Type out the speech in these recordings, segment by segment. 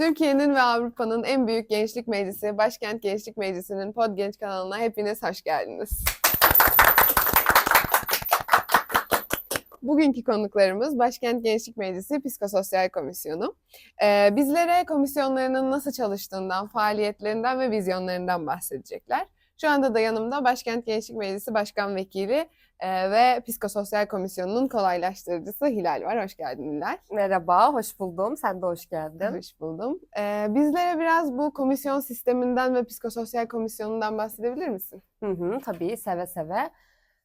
Türkiye'nin ve Avrupa'nın en büyük gençlik meclisi, Başkent Gençlik Meclisi'nin Podgenç kanalına hepiniz hoş geldiniz. Bugünkü konuklarımız Başkent Gençlik Meclisi Psikososyal Komisyonu. Ee, bizlere komisyonlarının nasıl çalıştığından, faaliyetlerinden ve vizyonlarından bahsedecekler. Şu anda da yanımda Başkent Gençlik Meclisi Başkan Vekili e, ve Psikososyal Komisyonu'nun kolaylaştırıcısı Hilal var. Hoş geldin Hilal. Merhaba, hoş buldum. Sen de hoş geldin. Hoş buldum. Ee, bizlere biraz bu komisyon sisteminden ve psikososyal komisyonundan bahsedebilir misin? Hı hı, tabii, seve seve.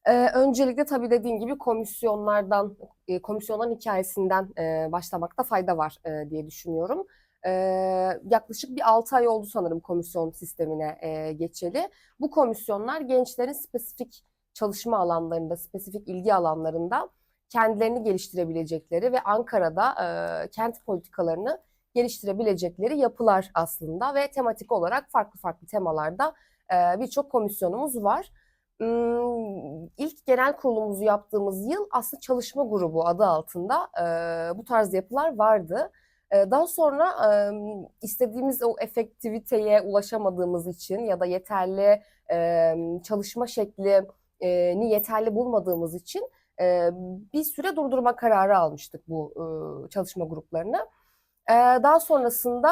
Ee, öncelikle tabii dediğin gibi komisyonlardan, e, komisyonların hikayesinden e, başlamakta fayda var e, diye düşünüyorum. Ee, yaklaşık bir 6 ay oldu sanırım komisyon sistemine e, geçeli. Bu komisyonlar gençlerin spesifik çalışma alanlarında, spesifik ilgi alanlarında kendilerini geliştirebilecekleri ve Ankara'da e, kent politikalarını geliştirebilecekleri yapılar aslında ve tematik olarak farklı farklı temalarda e, birçok komisyonumuz var. Hmm, İlk genel kurulumuzu yaptığımız yıl aslında çalışma grubu adı altında e, bu tarz yapılar vardı. Daha sonra istediğimiz o efektiviteye ulaşamadığımız için ya da yeterli çalışma şeklini yeterli bulmadığımız için bir süre durdurma kararı almıştık bu çalışma gruplarını. Daha sonrasında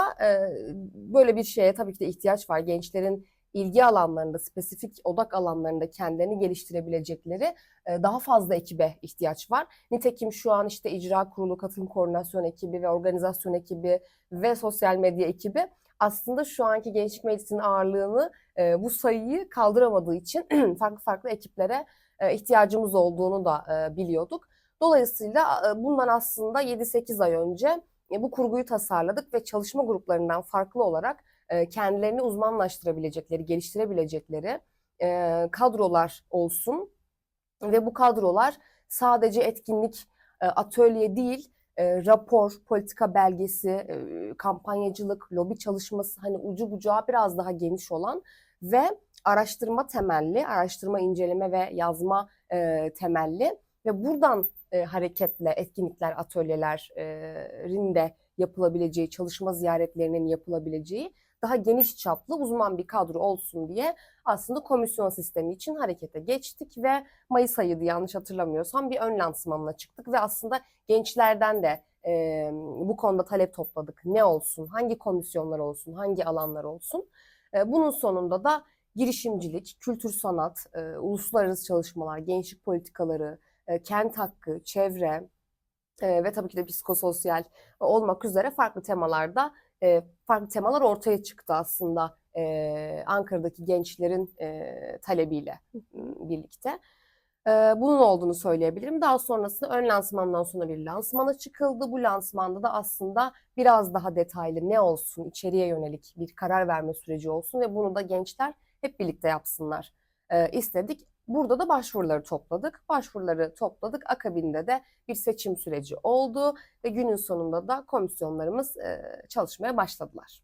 böyle bir şeye tabii ki de ihtiyaç var. Gençlerin ilgi alanlarında, spesifik odak alanlarında kendilerini geliştirebilecekleri e, daha fazla ekibe ihtiyaç var. Nitekim şu an işte icra kurulu, katılım koordinasyon ekibi ve organizasyon ekibi ve sosyal medya ekibi aslında şu anki Gençlik Meclisi'nin ağırlığını, e, bu sayıyı kaldıramadığı için farklı farklı ekiplere e, ihtiyacımız olduğunu da biliyorduk. Dolayısıyla bundan aslında 7-8 ay önce bu kurguyu tasarladık ve çalışma gruplarından farklı olarak e, kendilerini uzmanlaştırabilecekleri, geliştirebilecekleri e, kadrolar olsun. Ve bu kadrolar sadece etkinlik, e, atölye değil, rapor, politika belgesi, kampanyacılık, lobi çalışması hani ucu bucağı biraz daha geniş olan ve araştırma temelli, araştırma, inceleme ve yazma temelli. Ve buradan hareketle etkinlikler, atölyelerin de yapılabileceği, çalışma ziyaretlerinin yapılabileceği daha geniş çaplı uzman bir kadro olsun diye aslında komisyon sistemi için harekete geçtik ve Mayıs ayıydı yanlış hatırlamıyorsam bir ön lansmanına çıktık ve aslında gençlerden de e, bu konuda talep topladık. Ne olsun, hangi komisyonlar olsun, hangi alanlar olsun. E, bunun sonunda da girişimcilik, kültür sanat, e, uluslararası çalışmalar, gençlik politikaları, e, kent hakkı, çevre e, ve tabii ki de psikososyal olmak üzere farklı temalarda e, farklı temalar ortaya çıktı aslında e, Ankara'daki gençlerin e, talebiyle birlikte. E, bunun olduğunu söyleyebilirim. Daha sonrasında ön lansmandan sonra bir lansmana çıkıldı. Bu lansmanda da aslında biraz daha detaylı ne olsun, içeriye yönelik bir karar verme süreci olsun ve bunu da gençler hep birlikte yapsınlar e, istedik. Burada da başvuruları topladık. Başvuruları topladık. Akabinde de bir seçim süreci oldu ve günün sonunda da komisyonlarımız e, çalışmaya başladılar.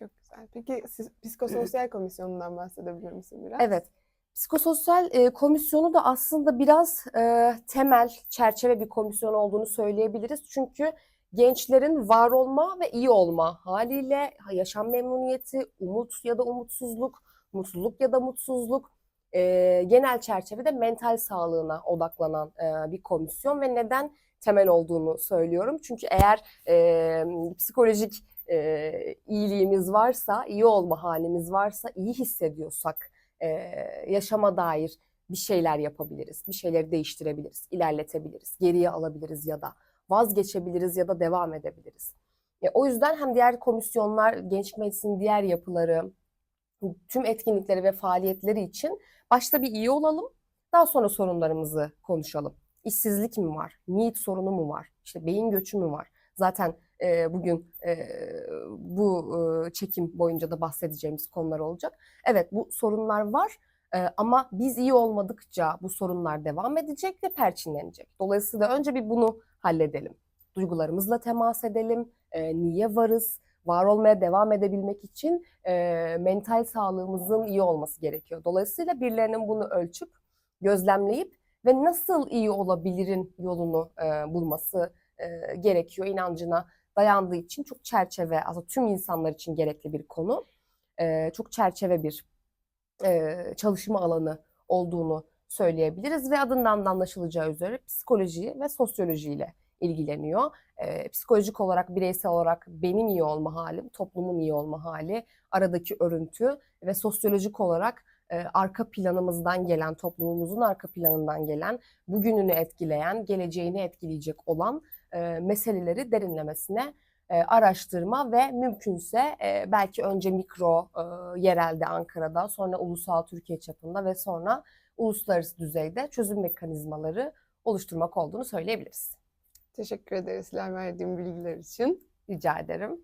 Çok güzel. Peki siz psikososyal komisyonundan bahsedebilir misin biraz? Evet. Psikososyal e, komisyonu da aslında biraz e, temel, çerçeve bir komisyon olduğunu söyleyebiliriz. Çünkü gençlerin var olma ve iyi olma haliyle yaşam memnuniyeti, umut ya da umutsuzluk, mutluluk ya da mutsuzluk, e, genel çerçevede mental sağlığına odaklanan e, bir komisyon ve neden temel olduğunu söylüyorum. Çünkü eğer e, psikolojik e, iyiliğimiz varsa, iyi olma halimiz varsa, iyi hissediyorsak e, yaşama dair bir şeyler yapabiliriz, bir şeyleri değiştirebiliriz, ilerletebiliriz, geriye alabiliriz ya da vazgeçebiliriz ya da devam edebiliriz. E, o yüzden hem diğer komisyonlar, Gençlik Meclisi'nin diğer yapıları, tüm etkinlikleri ve faaliyetleri için başta bir iyi olalım, daha sonra sorunlarımızı konuşalım. İşsizlik mi var? Need sorunu mu var? İşte beyin göçü mü var? Zaten e, bugün e, bu e, çekim boyunca da bahsedeceğimiz konular olacak. Evet bu sorunlar var e, ama biz iyi olmadıkça bu sorunlar devam edecek ve perçinlenecek. Dolayısıyla önce bir bunu halledelim. Duygularımızla temas edelim. E, niye varız? Var olmaya devam edebilmek için e, mental sağlığımızın iyi olması gerekiyor. Dolayısıyla birilerinin bunu ölçüp, gözlemleyip ve nasıl iyi olabilirin yolunu e, bulması e, gerekiyor inancına dayandığı için çok çerçeve, aslında tüm insanlar için gerekli bir konu. Ee, çok çerçeve bir e, çalışma alanı olduğunu söyleyebiliriz ve adından da anlaşılacağı üzere psikoloji ve sosyolojiyle ilgileniyor. Ee, psikolojik olarak, bireysel olarak benim iyi olma halim, toplumun iyi olma hali, aradaki örüntü ve sosyolojik olarak e, arka planımızdan gelen, toplumumuzun arka planından gelen, bugününü etkileyen, geleceğini etkileyecek olan e, meseleleri derinlemesine e, araştırma ve mümkünse e, belki önce mikro e, yerelde Ankara'da, sonra ulusal Türkiye çapında ve sonra uluslararası düzeyde çözüm mekanizmaları oluşturmak olduğunu söyleyebiliriz. Teşekkür ederiz Hilal verdiğim bilgiler için. Rica ederim.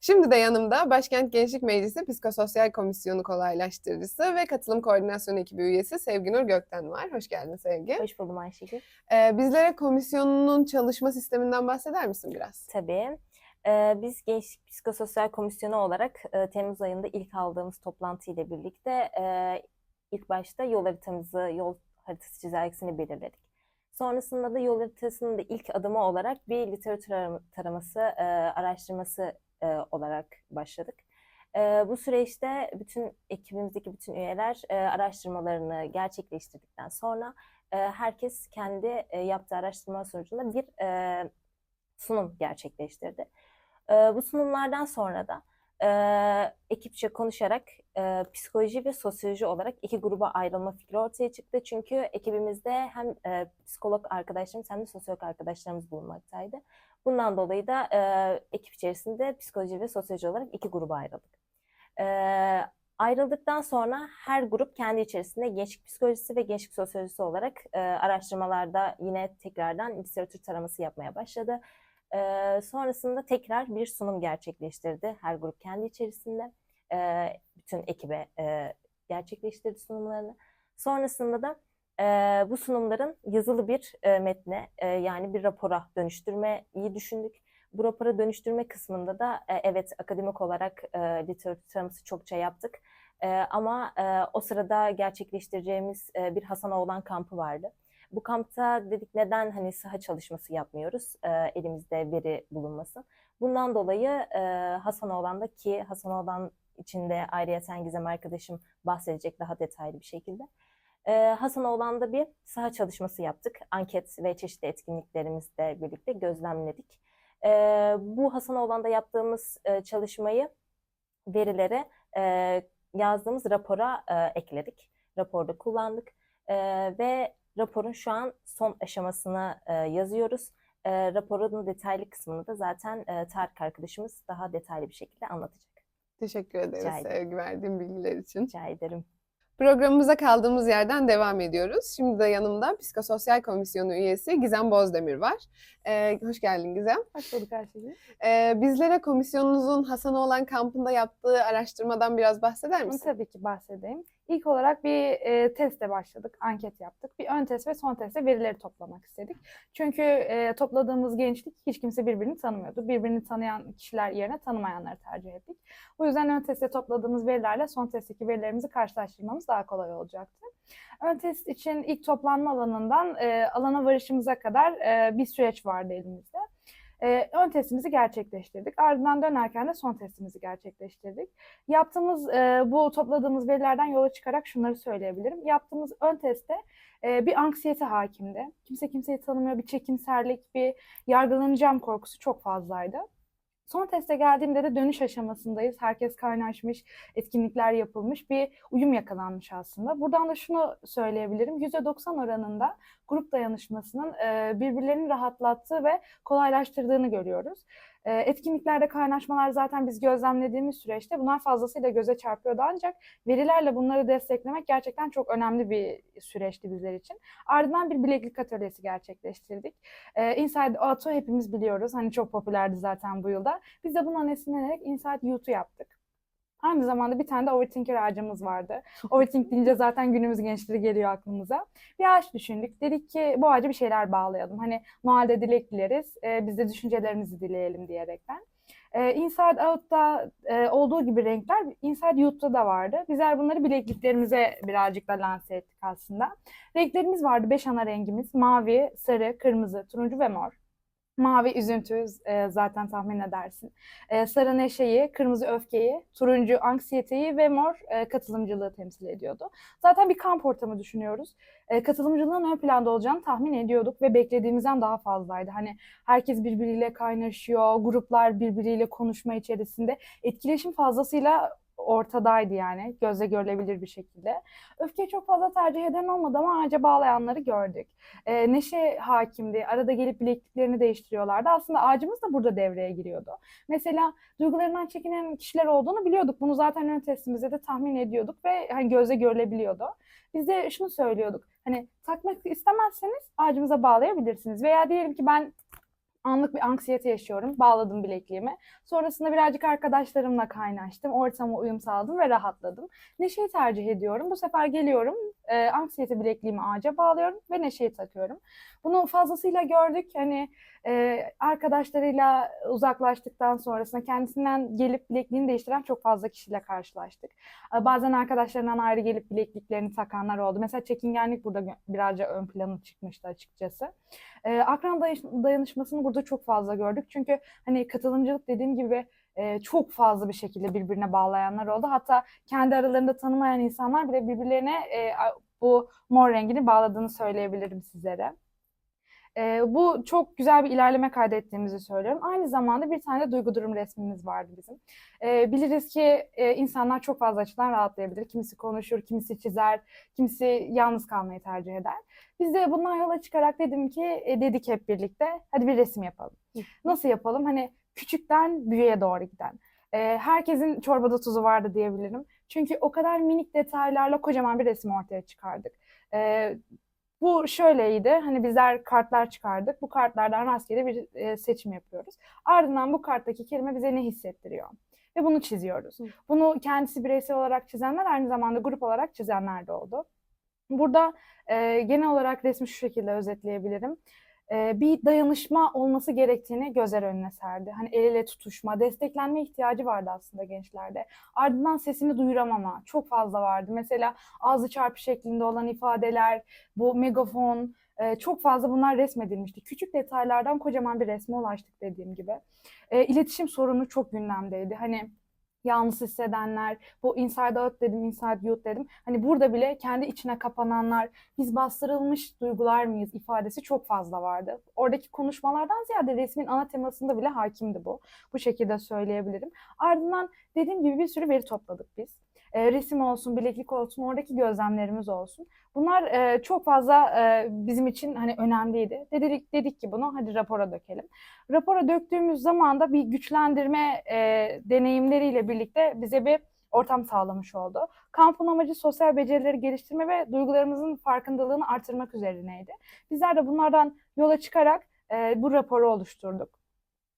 Şimdi de yanımda Başkent Gençlik Meclisi Psikososyal Komisyonu kolaylaştırıcısı ve katılım koordinasyon ekibi üyesi Sevginur Gökten var. Hoş geldin Sevgi. Hoş buldum Ayşegül. Ee, bizlere komisyonunun çalışma sisteminden bahseder misin biraz? Tabii. Ee, biz Gençlik Psikososyal Komisyonu olarak e, Temmuz ayında ilk aldığımız toplantı ile birlikte e, ilk başta yol haritamızı, yol haritası çizelgesini belirledik. Sonrasında da yol haritasının da ilk adımı olarak bir literatür arama- taraması, e, araştırması e, olarak başladık. E, bu süreçte bütün ekibimizdeki bütün üyeler e, araştırmalarını gerçekleştirdikten sonra e, herkes kendi e, yaptığı araştırma sonucunda bir e, sunum gerçekleştirdi. E, bu sunumlardan sonra da e, ekipçe konuşarak e, psikoloji ve sosyoloji olarak iki gruba ayrılma fikri ortaya çıktı. Çünkü ekibimizde hem e, psikolog arkadaşlarımız hem de sosyolog arkadaşlarımız bulunmaktaydı. Bundan dolayı da e, ekip içerisinde psikoloji ve sosyoloji olarak iki gruba ayrıldık. E, ayrıldıktan sonra her grup kendi içerisinde gençlik psikolojisi ve gençlik sosyolojisi olarak e, araştırmalarda yine tekrardan literatür taraması yapmaya başladı. Ee, sonrasında tekrar bir sunum gerçekleştirdi. Her grup kendi içerisinde e, bütün ekibe e, gerçekleştirdi sunumlarını. Sonrasında da e, bu sunumların yazılı bir e, metne e, yani bir rapora dönüştürmeyi düşündük. Bu rapora dönüştürme kısmında da e, evet akademik olarak e, literatür taraması çokça yaptık. E, ama e, o sırada gerçekleştireceğimiz e, bir Hasanoğlan kampı vardı. Bu kampta dedik neden hani saha çalışması yapmıyoruz e, elimizde veri bulunmasın. Bundan dolayı e, Hasanoğlan'da ki Hasanoğlan içinde ayrıyeten Gizem arkadaşım bahsedecek daha detaylı bir şekilde. E, Hasanoğlan'da bir saha çalışması yaptık. Anket ve çeşitli etkinliklerimizle birlikte gözlemledik. E, bu Hasanoğlan'da yaptığımız e, çalışmayı verilere e, yazdığımız rapora e, ekledik. Raporda kullandık E, ve raporun şu an son aşamasını e, yazıyoruz. E, raporun detaylı kısmını da zaten e, Tarık arkadaşımız daha detaylı bir şekilde anlatacak. Teşekkür ederiz Rica ederim. Sevgi verdiğin bilgiler için. Rica ederim. Programımıza kaldığımız yerden devam ediyoruz. Şimdi de yanımda Psikososyal Komisyonu üyesi Gizem Bozdemir var. Ee, hoş geldin Gizem. Hoş bulduk Ayşegül. Ee, bizlere komisyonunuzun Hasanoğlan kampında yaptığı araştırmadan biraz bahseder misin? Tabii ki bahsedeyim. İlk olarak bir e, testle başladık, anket yaptık. Bir ön test ve son testte verileri toplamak istedik. Çünkü e, topladığımız gençlik hiç kimse birbirini tanımıyordu. Birbirini tanıyan kişiler yerine tanımayanları tercih ettik. Bu yüzden ön testte topladığımız verilerle son testteki verilerimizi karşılaştırmamız daha kolay olacaktı. Ön test için ilk toplanma alanından e, alana varışımıza kadar e, bir süreç vardı elimizde. E, ön testimizi gerçekleştirdik. Ardından dönerken de son testimizi gerçekleştirdik. Yaptığımız e, bu topladığımız verilerden yola çıkarak şunları söyleyebilirim. Yaptığımız ön testte e, bir anksiyete hakimdi. Kimse kimseyi tanımıyor, bir çekimserlik, bir yargılanacağım korkusu çok fazlaydı. Son teste geldiğimde de dönüş aşamasındayız. Herkes kaynaşmış, etkinlikler yapılmış, bir uyum yakalanmış aslında. Buradan da şunu söyleyebilirim. %90 oranında grup dayanışmasının birbirlerini rahatlattığı ve kolaylaştırdığını görüyoruz. E, etkinliklerde kaynaşmalar zaten biz gözlemlediğimiz süreçte bunlar fazlasıyla göze çarpıyordu ancak verilerle bunları desteklemek gerçekten çok önemli bir süreçti bizler için. Ardından bir bileklik atölyesi gerçekleştirdik. E, Inside Out'u hepimiz biliyoruz. Hani çok popülerdi zaten bu yılda. Biz de bundan esinlenerek Inside Youth'u yaptık. Aynı zamanda bir tane de overthinker ağacımız vardı. Overthink deyince zaten günümüz gençleri geliyor aklımıza. Bir ağaç düşündük. Dedik ki bu ağaca bir şeyler bağlayalım. Hani Noel'de dilek dileriz. e, biz de düşüncelerimizi dileyelim diyerekten. E, Inside Out'ta e, olduğu gibi renkler Inside Youth'ta da vardı. Bizler bunları bilekliklerimize birazcık da lanse ettik aslında. Renklerimiz vardı. Beş ana rengimiz. Mavi, sarı, kırmızı, turuncu ve mor. Mavi üzüntü e, zaten tahmin edersin. E, sarı neşeyi, kırmızı öfkeyi, turuncu anksiyeteyi ve mor e, katılımcılığı temsil ediyordu. Zaten bir kamp ortamı düşünüyoruz. Katılımcılığın ön planda olacağını tahmin ediyorduk ve beklediğimizden daha fazlaydı. Hani herkes birbiriyle kaynaşıyor, gruplar birbiriyle konuşma içerisinde. Etkileşim fazlasıyla ortadaydı yani gözle görülebilir bir şekilde. Öfkeyi çok fazla tercih eden olmadı ama ağaca bağlayanları gördük. E, neşe hakimdi. Arada gelip bilekliklerini değiştiriyorlardı. Aslında ağacımız da burada devreye giriyordu. Mesela duygularından çekinen kişiler olduğunu biliyorduk. Bunu zaten ön testimizde de tahmin ediyorduk ve hani gözle görülebiliyordu. Biz de şunu söylüyorduk. Hani takmak istemezseniz ağacımıza bağlayabilirsiniz. Veya diyelim ki ben anlık bir anksiyete yaşıyorum. Bağladım bilekliğimi. Sonrasında birazcık arkadaşlarımla kaynaştım. Ortama uyum sağladım ve rahatladım. Neşeyi tercih ediyorum. Bu sefer geliyorum. E, anksiyete bilekliğimi ağaca bağlıyorum ve neşeyi takıyorum. Bunu fazlasıyla gördük. Hani e, arkadaşlarıyla uzaklaştıktan sonrasında kendisinden gelip bilekliğini değiştiren çok fazla kişiyle karşılaştık. E, bazen arkadaşlarından ayrı gelip bilekliklerini takanlar oldu. Mesela çekingenlik burada birazcık ön plana çıkmıştı açıkçası. E, akran dayanış- dayanışmasını burada çok fazla gördük. Çünkü hani katılımcılık dediğim gibi e, çok fazla bir şekilde birbirine bağlayanlar oldu. Hatta kendi aralarında tanımayan insanlar bile birbirlerine e, bu mor rengini bağladığını söyleyebilirim sizlere. E, bu çok güzel bir ilerleme kaydettiğimizi söylüyorum. Aynı zamanda bir tane de duygu durum resmimiz vardı bizim. E, biliriz ki e, insanlar çok fazla açıdan rahatlayabilir. Kimisi konuşur, kimisi çizer, kimisi yalnız kalmayı tercih eder. Biz de bundan yola çıkarak dedim ki, e, dedik hep birlikte, hadi bir resim yapalım. Nasıl yapalım? Hani küçükten büyüğe doğru giden. E, herkesin çorbada tuzu vardı diyebilirim. Çünkü o kadar minik detaylarla kocaman bir resim ortaya çıkardık. E, bu şöyleydi. Hani bizler kartlar çıkardık. Bu kartlardan rastgele bir e, seçim yapıyoruz. Ardından bu karttaki kelime bize ne hissettiriyor? Ve bunu çiziyoruz. Hı. Bunu kendisi bireysel olarak çizenler aynı zamanda grup olarak çizenler de oldu. Burada e, genel olarak resmi şu şekilde özetleyebilirim. E, bir dayanışma olması gerektiğini gözler önüne serdi. Hani el ele tutuşma, desteklenme ihtiyacı vardı aslında gençlerde. Ardından sesini duyuramama çok fazla vardı. Mesela ağzı çarpı şeklinde olan ifadeler, bu megafon, e, çok fazla bunlar resmedilmişti. Küçük detaylardan kocaman bir resme ulaştık dediğim gibi. E, iletişim sorunu çok gündemdeydi. Hani yalnız hissedenler, bu inside out dedim, inside youth dedim. Hani burada bile kendi içine kapananlar, biz bastırılmış duygular mıyız ifadesi çok fazla vardı. Oradaki konuşmalardan ziyade resmin ana temasında bile hakimdi bu. Bu şekilde söyleyebilirim. Ardından dediğim gibi bir sürü veri topladık biz. E, resim olsun, bileklik olsun, oradaki gözlemlerimiz olsun. Bunlar e, çok fazla e, bizim için hani önemliydi. Dedik, dedik ki bunu hadi rapora dökelim. Rapora döktüğümüz zaman da bir güçlendirme e, deneyimleriyle birlikte bize bir ortam sağlamış oldu. Kampın amacı sosyal becerileri geliştirme ve duygularımızın farkındalığını artırmak üzerineydi. Bizler de bunlardan yola çıkarak e, bu raporu oluşturduk.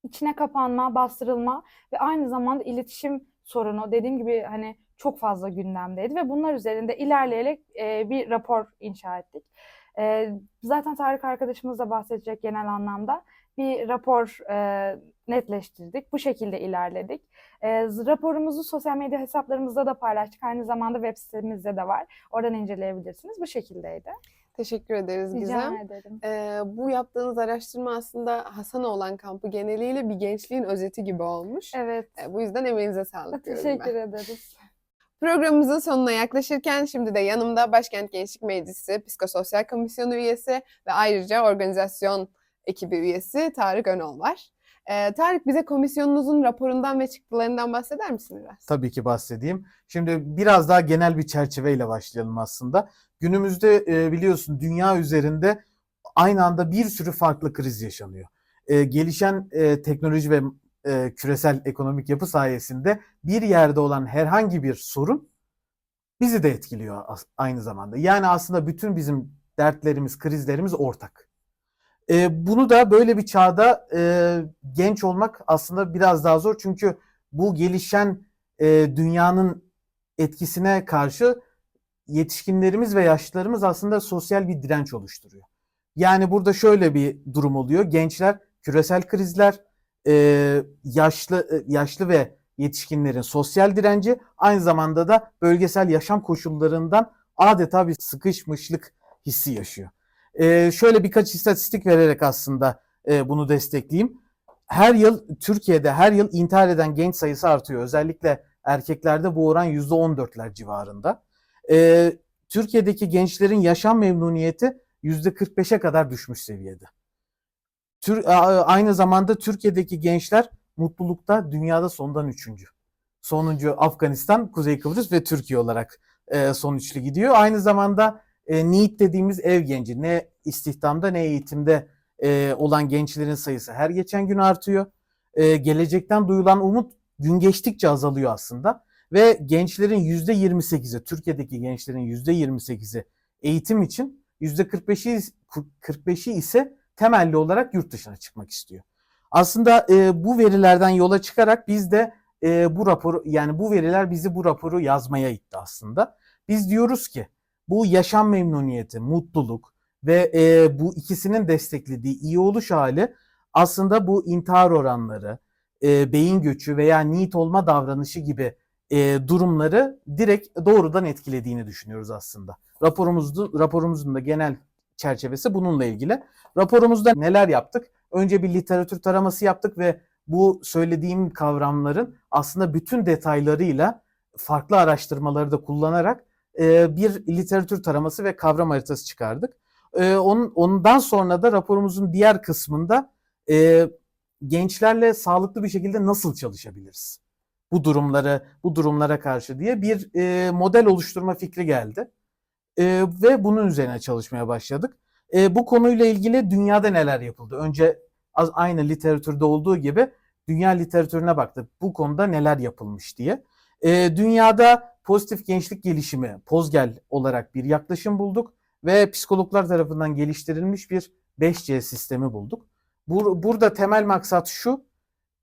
İçine kapanma, bastırılma ve aynı zamanda iletişim sorunu dediğim gibi hani çok fazla gündemdeydi ve bunlar üzerinde ilerleyerek e, bir rapor inşa ettik. E, zaten Tarık arkadaşımız da bahsedecek genel anlamda bir rapor e, netleştirdik. Bu şekilde ilerledik. E, raporumuzu sosyal medya hesaplarımızda da paylaştık. Aynı zamanda web sitemizde de var. Oradan inceleyebilirsiniz. Bu şekildeydi. Teşekkür ederiz Rica Gizem. ederim. Ee, bu yaptığınız araştırma aslında Hasanoğlan kampı geneliyle bir gençliğin özeti gibi olmuş. Evet. Ee, bu yüzden emeğinize sağlık diyorum ben. Teşekkür ederiz. Programımızın sonuna yaklaşırken şimdi de yanımda Başkent Gençlik Meclisi Psikososyal Komisyonu üyesi ve ayrıca organizasyon ekibi üyesi Tarık Önol var. Ee, Tarık bize komisyonunuzun raporundan ve çıktılarından bahseder misin biraz? Tabii ki bahsedeyim. Şimdi biraz daha genel bir çerçeveyle başlayalım aslında. Günümüzde e, biliyorsun dünya üzerinde aynı anda bir sürü farklı kriz yaşanıyor. E, gelişen e, teknoloji ve e, küresel ekonomik yapı sayesinde bir yerde olan herhangi bir sorun bizi de etkiliyor aynı zamanda. Yani aslında bütün bizim dertlerimiz, krizlerimiz ortak. E, bunu da böyle bir çağda e, genç olmak aslında biraz daha zor çünkü bu gelişen e, dünyanın etkisine karşı yetişkinlerimiz ve yaşlılarımız aslında sosyal bir direnç oluşturuyor. Yani burada şöyle bir durum oluyor. Gençler küresel krizler, e, yaşlı yaşlı ve yetişkinlerin sosyal direnci aynı zamanda da bölgesel yaşam koşullarından adeta bir sıkışmışlık hissi yaşıyor. E, şöyle birkaç istatistik vererek aslında e, bunu destekleyeyim. Her yıl Türkiye'de her yıl intihar eden genç sayısı artıyor. Özellikle erkeklerde bu oran %14'ler civarında. E, Türkiye'deki gençlerin yaşam memnuniyeti %45'e kadar düşmüş seviyede. Tür, aynı zamanda Türkiye'deki gençler mutlulukta dünyada sondan üçüncü. Sonuncu Afganistan, Kuzey Kıbrıs ve Türkiye olarak e, son üçlü gidiyor. Aynı zamanda e, NEET dediğimiz ev genci ne istihdamda ne eğitimde e, olan gençlerin sayısı her geçen gün artıyor. E, gelecekten duyulan umut gün geçtikçe azalıyor aslında. Ve gençlerin %28'i, Türkiye'deki gençlerin %28'i eğitim için %45'i 45'i ise temelli olarak yurt dışına çıkmak istiyor. Aslında e, bu verilerden yola çıkarak biz de e, bu raporu yani bu veriler bizi bu raporu yazmaya itti aslında. Biz diyoruz ki bu yaşam memnuniyeti, mutluluk ve e, bu ikisinin desteklediği iyi oluş hali aslında bu intihar oranları, e, beyin göçü veya NEET olma davranışı gibi e, durumları direkt doğrudan etkilediğini düşünüyoruz aslında. Raporumuzda, raporumuzun da genel çerçevesi bununla ilgili. Raporumuzda neler yaptık? Önce bir literatür taraması yaptık ve bu söylediğim kavramların aslında bütün detaylarıyla farklı araştırmaları da kullanarak e, bir literatür taraması ve kavram haritası çıkardık. E, ondan sonra da raporumuzun diğer kısmında e, gençlerle sağlıklı bir şekilde nasıl çalışabiliriz? Bu durumları, bu durumlara karşı diye bir model oluşturma fikri geldi. E, ve bunun üzerine çalışmaya başladık. E, bu konuyla ilgili dünyada neler yapıldı? Önce az aynı literatürde olduğu gibi dünya literatürüne baktık. Bu konuda neler yapılmış diye. E, dünyada pozitif gençlik gelişimi, POZGEL olarak bir yaklaşım bulduk ve psikologlar tarafından geliştirilmiş bir 5C sistemi bulduk. Bur- burada temel maksat şu,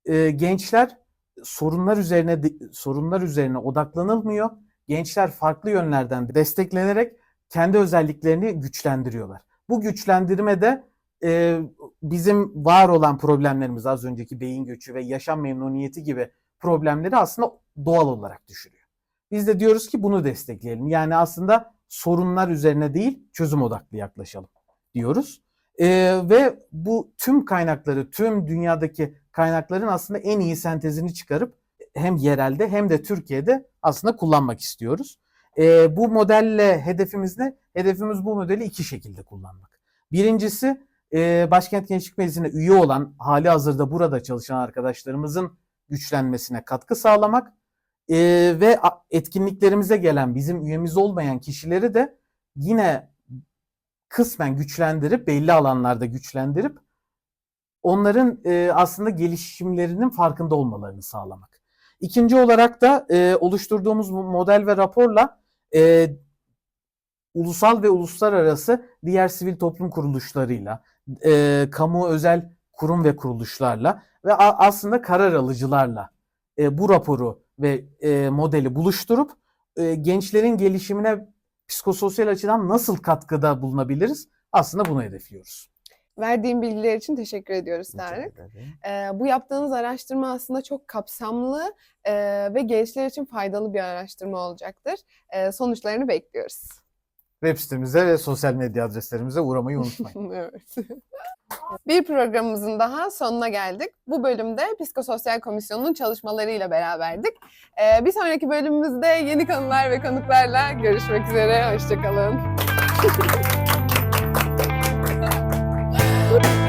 e, gençler sorunlar üzerine sorunlar üzerine odaklanılmıyor. Gençler farklı yönlerden desteklenerek kendi özelliklerini güçlendiriyorlar. Bu güçlendirme de e, bizim var olan problemlerimiz az önceki beyin göçü ve yaşam memnuniyeti gibi problemleri aslında doğal olarak düşürüyor. Biz de diyoruz ki bunu destekleyelim. Yani aslında sorunlar üzerine değil çözüm odaklı yaklaşalım diyoruz. E, ve bu tüm kaynakları, tüm dünyadaki kaynakların aslında en iyi sentezini çıkarıp hem yerelde hem de Türkiye'de aslında kullanmak istiyoruz. E, bu modelle hedefimiz ne? Hedefimiz bu modeli iki şekilde kullanmak. Birincisi e, Başkent Gençlik Meclisi'ne üye olan hali hazırda burada çalışan arkadaşlarımızın güçlenmesine katkı sağlamak e, ve etkinliklerimize gelen bizim üyemiz olmayan kişileri de yine kısmen güçlendirip belli alanlarda güçlendirip onların e, aslında gelişimlerinin farkında olmalarını sağlamak. İkinci olarak da e, oluşturduğumuz model ve raporla e, ulusal ve uluslararası diğer sivil toplum kuruluşlarıyla, e, kamu özel kurum ve kuruluşlarla ve aslında karar alıcılarla e, bu raporu ve e, modeli buluşturup e, gençlerin gelişimine psikososyal açıdan nasıl katkıda bulunabiliriz? Aslında bunu hedefliyoruz. Verdiğin bilgiler için teşekkür ediyoruz Tarık. Ee, bu yaptığınız araştırma aslında çok kapsamlı e, ve gençler için faydalı bir araştırma olacaktır. E, sonuçlarını bekliyoruz. Web sitemize ve sosyal medya adreslerimize uğramayı unutmayın. evet. Bir programımızın daha sonuna geldik. Bu bölümde Psikososyal Komisyonu'nun çalışmalarıyla beraberdik. Ee, bir sonraki bölümümüzde yeni konular ve konuklarla görüşmek üzere. Hoşçakalın. Bye.